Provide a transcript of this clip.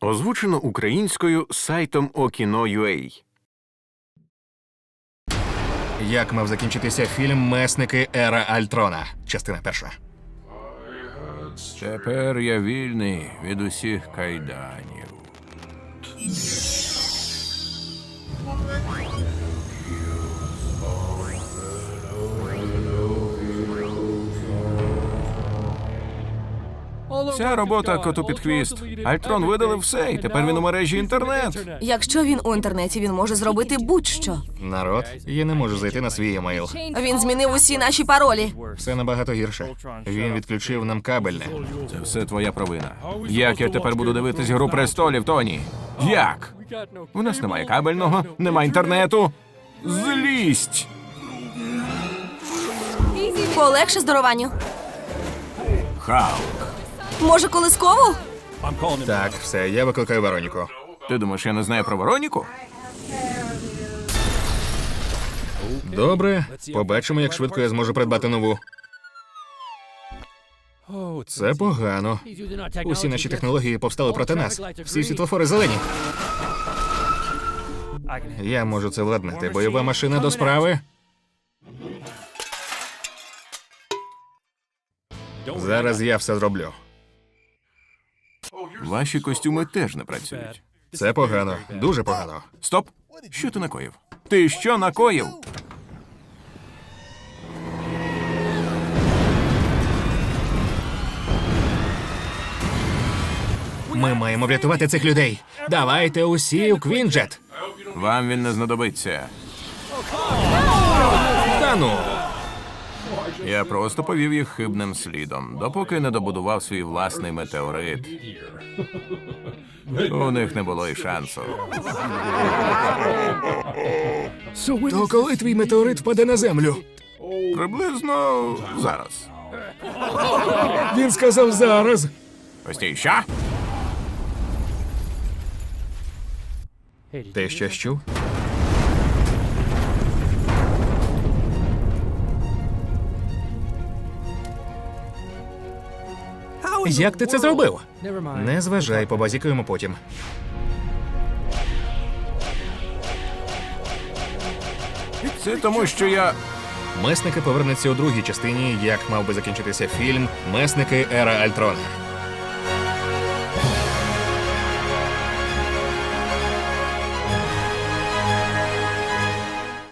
Озвучено українською сайтом Okino.ua Як мав закінчитися фільм Месники Ера Альтрона? Частина перша. Тепер я вільний від усіх кайданів. Ця робота коту під хвіст. Альтрон видалив все, і тепер він у мережі інтернет. Якщо він у інтернеті, він може зробити будь-що. Народ, я не можу зайти на свій емейл. Він змінив усі наші паролі. Все набагато гірше. Він відключив нам кабельне. Це все твоя провина. Як я тепер буду дивитись гру престолів, Тоні? Як? У нас немає кабельного, немає інтернету. Злість! Полегше здорованню. Халк. Може, колискову? Так, все, я викликаю Вероніку. Ти думаєш, я не знаю про Вероніку? Добре, побачимо, як швидко я зможу придбати нову. Це погано. Усі наші технології повстали проти нас. Всі світлофори зелені. Я можу це владнати. Бойова машина до справи. Зараз я все зроблю. Ваші костюми теж не працюють. Це погано, дуже погано. Стоп! Що ти накоїв? Ти що накоїв? Ми маємо врятувати цих людей. Давайте усі у Квінджет. Вам він не знадобиться. Та ну. Я просто повів їх хибним слідом, допоки не добудував свій власний метеорит. У них не було й шансу. То коли твій метеорит впаде на землю? Приблизно зараз. Він сказав зараз. Постій, що? Ти що чув? Як ти це зробив? Не зважай, побазікуємо потім. Це тому, що я. Месники повернуться у другій частині, як мав би закінчитися фільм Месники Ера Альтрона.